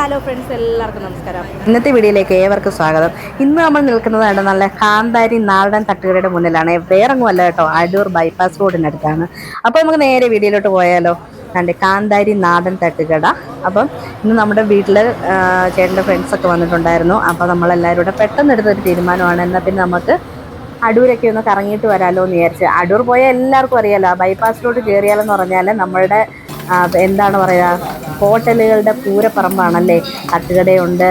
Hello friends എല്ലാവർക്കും നമസ്കാരം. ഇന്നത്തെ വീഡിയോയിലേക്ക് ഏവർക്കും സ്വാഗതം. ഇന്ന് നമ്മൾ നിൽക്കുന്നതാണ് നല്ല കാന്താരി നാടൻ തട്ടുകടയുടെ മുന്നിലാണ്. വേറെങ്ങുമല്ല കേട്ടോ അടൂർ ബൈപ്പാസ് റോഡിനടുത്താണ് അപ്പോൾ നമുക്ക് നേരെ വീഡിയോയിലോട്ട് പോയാലോ? കണ്ട് കാന്താരി നാടൻ തട്ടുകട. അപ്പം ഇന്ന് നമ്മുടെ വീട്ടിൽ ചേട്ടന്റെ ഫ്രണ്ട്സൊക്കെ വന്നിട്ടുണ്ടായിരുന്നു. അപ്പോൾ നമ്മളെല്ലാവരും കൂടെ പെട്ടെന്ന് എടുത്തൊരു തീരുമാനമാണ്. എന്നാൽ പിന്നെ നമുക്ക് അടൂരൊക്കെ ഒന്ന് കറങ്ങിയിട്ട് വരാമല്ലോ എന്ന് വിചാരിച്ച്. അടൂർ പോയാൽ എല്ലാവർക്കും അറിയാലോ ബൈപ്പാസ് റോഡ് കയറിയാലെന്ന് പറഞ്ഞാൽ നമ്മളുടെ എന്താണ് പറയുക ഹോട്ടലുകളുടെ പൂരപ്പറമ്പാണല്ലേ? തട്ടുകടയുണ്ട്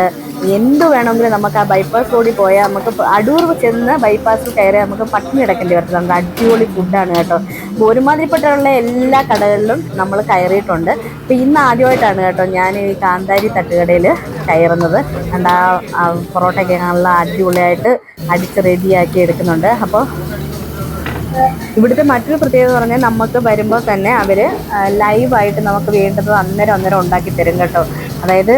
എന്ത് വേണമെങ്കിലും നമുക്ക് ആ ബൈപ്പാസ് റോഡിൽ പോയാൽ നമുക്ക് അടൂർ ചെന്ന് ബൈപ്പാസ് കയറി നമുക്ക് പട്ടിണി കിടക്കേണ്ടി വരത്തില്ല അടിപൊളി ഫുഡാണ് കേട്ടോ. ഒരുമാതിരിപ്പെട്ടുള്ള എല്ലാ കടകളിലും നമ്മൾ കയറിയിട്ടുണ്ട്. അപ്പോൾ ഇന്ന് ആദ്യമായിട്ടാണ് കേട്ടോ ഞാൻ ഈ കാന്താരി തട്ടുകടയിൽ കയറുന്നത്. കണ്ട പൊറോട്ടയൊക്കെ നല്ല അടിപൊളിയായിട്ട് അടിച്ച് റെഡിയാക്കി എടുക്കുന്നുണ്ട്. അപ്പോൾ ഇവിടുത്തെ മറ്റൊരു പ്രത്യേകത പറഞ്ഞാൽ നമുക്ക് വരുമ്പോൾ തന്നെ അവർ ലൈവായിട്ട് നമുക്ക് വേണ്ടത് അന്നേരം അന്നേരം ഉണ്ടാക്കി തരും കേട്ടോ. അതായത്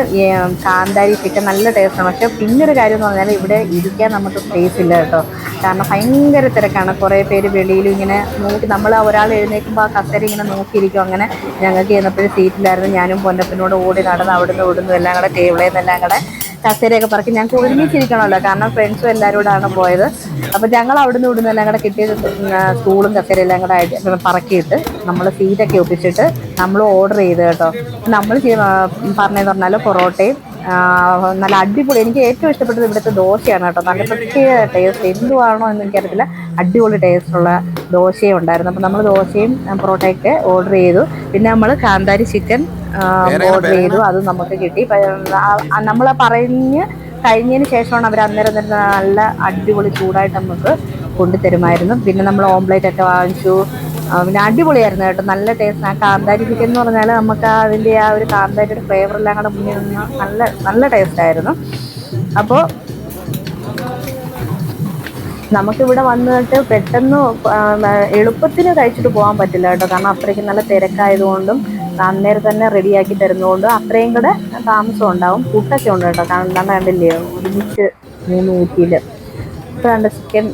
കാന്താരി ചിക്കൻ നല്ല ടേസ്റ്റാണ് പക്ഷേ പിന്നൊരു കാര്യം എന്ന് പറഞ്ഞാൽ ഇവിടെ ഇരിക്കാൻ നമുക്ക് സ്പേസ് ഇല്ല കേട്ടോ. കാരണം ഭയങ്കര തിരക്കാണ്. കുറേ പേര് വെളിയിലും ഇങ്ങനെ നോക്കി നമ്മൾ ഒരാൾ എഴുന്നേൽക്കുമ്പോൾ ആ കസേര ഇങ്ങനെ നോക്കിയിരിക്കും. അങ്ങനെ ഞങ്ങൾക്ക് ചെന്നപ്പോഴും സീറ്റിലായിരുന്നു ഞാനും പൊന്നപ്പനോട് ഓടി നടന്ന് അവിടുന്ന് ഇവിടുന്ന് എല്ലാം കൂടെ ടേബിളിൽ നിന്നെല്ലാം കൂടെ കസേരയൊക്കെ പറക്കി. ഞങ്ങൾക്ക് ഒരുമിച്ചിരിക്കണമല്ലോ കാരണം ഫ്രണ്ട്സും എല്ലാവരും കൂടാണ് പോയത്. അപ്പോൾ ഞങ്ങൾ അവിടുന്ന് ഇവിടുന്ന് എല്ലാം കൂടെ കിട്ടിയത് സ്കൂളും കസേരയും എല്ലാം കൂടെ പറക്കിയിട്ട് നമ്മൾ സീറ്റൊക്കെ ഒപ്പിച്ചിട്ട് നമ്മൾ ഓർഡർ ചെയ്ത് കേട്ടോ. നമ്മൾ പറഞ്ഞതെന്ന് പറഞ്ഞാൽ പൊറോട്ടയും നല്ല അടിപൊളി. എനിക്ക് ഏറ്റവും ഇഷ്ടപ്പെട്ടത് ഇവിടുത്തെ ദോശയാണ് കേട്ടോ. നല്ല പ്രത്യേക ടേസ്റ്റ് എന്തുവാണോ എന്ന് എനിക്കറിയത്തില്ല. അടിപൊളി ടേസ്റ്റുള്ള ദോശയും ഉണ്ടായിരുന്നു. അപ്പോൾ നമ്മൾ ദോശയും പൊറോട്ടയൊക്കെ ഓർഡർ ചെയ്തു. പിന്നെ നമ്മൾ കാന്താരി ചിക്കൻ ഓർഡർ ചെയ്തു. അത് നമുക്ക് കിട്ടി. നമ്മൾ പറഞ്ഞ് കഴിഞ്ഞതിന് ശേഷമാണ് അവർ അന്നേരം തന്നെ നല്ല അടിപൊളി ചൂടായിട്ട് നമുക്ക് കൊണ്ടുതരുമായിരുന്നു. പിന്നെ നമ്മൾ ഓംപ്ലേറ്റ് ഒക്കെ വാങ്ങിച്ചു. പിന്നെ അടിപൊളിയായിരുന്നു കേട്ടോ. നല്ല ടേസ്റ്റ് ആ കാന്താരി ചിക്കൻ എന്ന് പറഞ്ഞാൽ നമുക്ക് ആ അതിന്റെ ആ ഒരു കാന്താരിയുടെ ഫ്ലേവർ എല്ലാം കൂടെ മുന്നിൽ നിന്ന് നല്ല നല്ല ടേസ്റ്റ് ആയിരുന്നു. അപ്പോൾ നമുക്കിവിടെ വന്നിട്ട് പെട്ടെന്ന് എളുപ്പത്തിന് കഴിച്ചിട്ട് പോകാൻ പറ്റില്ല കേട്ടോ. കാരണം അത്രയ്ക്ക് നല്ല തിരക്കായതുകൊണ്ടും അന്നേരം തന്നെ റെഡിയാക്കി തരുന്നതുകൊണ്ടും അത്രയും കൂടെ താമസം ഉണ്ടാവും. ഫുഡൊക്കെ ഉണ്ട് കേട്ടോ. കാരണം എന്താ കണ്ടില്ലേ ഒരുമിച്ച് മൂന്ന് ഇപ്പം രണ്ട് ചിക്കൻ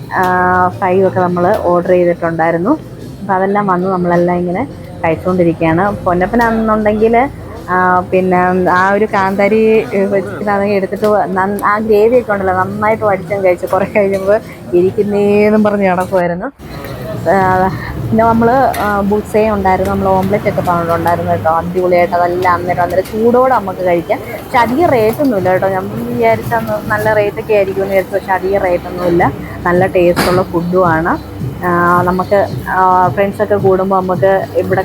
ഫ്രൈ ഒക്കെ നമ്മൾ ഓർഡർ ചെയ്തിട്ടുണ്ടായിരുന്നു. അപ്പോൾ അതെല്ലാം വന്ന് നമ്മളെല്ലാം ഇങ്ങനെ കഴിച്ചുകൊണ്ടിരിക്കുകയാണ് പൊന്നപ്പനാണെന്നുണ്ടെങ്കിൽ പിന്നെ ആ ഒരു കാന്താരി വെച്ചിട്ടാണെങ്കിൽ എടുത്തിട്ട് ആ ഗ്രേവി ഒക്കെ ഉണ്ടല്ലോ നന്നായിട്ട് വടിച്ചും കഴിച്ച് കുറേ കഴിയുമ്പോൾ ഇരിക്കുന്നേന്നും പറഞ്ഞ് നടക്കുമായിരുന്നു ആ, പിന്നെ നമ്മൾ ബുസേ ഉണ്ടായിരുന്നു. നമ്മൾ ഓംലെറ്റ് ഒക്കെ പറഞ്ഞിട്ടുണ്ടായിരുന്നു കേട്ടോ. അടിപൊളിയായിട്ട് അതെല്ലാം അന്നേരം അന്നേരം ചൂടോടെ നമുക്ക് കഴിക്കാം. പക്ഷെ അധികം റേറ്റ് ഒന്നുമില്ല കേട്ടോ. ഞാൻ വിചാരിച്ച നല്ല റേറ്റ് ഒക്കെ ആയിരിക്കും എന്ന് വിചാരിച്ചു. പക്ഷെ അധികം റേറ്റ് ഒന്നുമില്ല നല്ല ടേസ്റ്റുള്ള ഫുഡുമാണ് നമുക്ക് ഫ്രണ്ട്സൊക്കെ കൂടുമ്പോൾ നമുക്ക് ഇവിടെ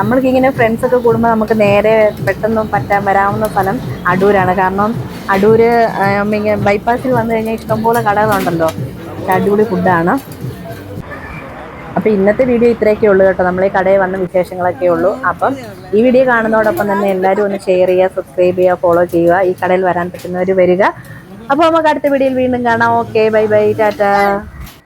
നമ്മൾക്കിങ്ങനെ ഫ്രണ്ട്സൊക്കെ കൂടുമ്പോൾ നമുക്ക് നേരെ പെട്ടെന്ന് പറ്റാൻ വരാവുന്ന സ്ഥലം അടൂരാണ്. കാരണം അടൂര് ബൈപ്പാസിൽ വന്നു കഴിഞ്ഞാൽ ഇഷ്ടംപോലെ കടകളുണ്ടല്ലോ. അടിപൊളി ഫുഡാണ് അപ്പോൾ ഇന്നത്തെ വീഡിയോ ഇത്രയൊക്കെ ഉള്ളൂ കേട്ടോ. നമ്മൾ കടയിൽ വന്ന വിശേഷങ്ങളൊക്കെ ഉള്ളൂ. അപ്പം ഈ വീഡിയോ കാണുന്നതോടൊപ്പം തന്നെ എല്ലാവരും ഒന്ന് ഷെയർ ചെയ്യുക സബ്സ്ക്രൈബ് ചെയ്യുക ഫോളോ ചെയ്യുക. ഈ കടയിൽ വരാൻ പറ്റുന്നവർ വരിക. അപ്പോൾ നമുക്ക് അടുത്ത വീഡിയോയിൽ വീണ്ടും കാണാം. Okay bye bye Tata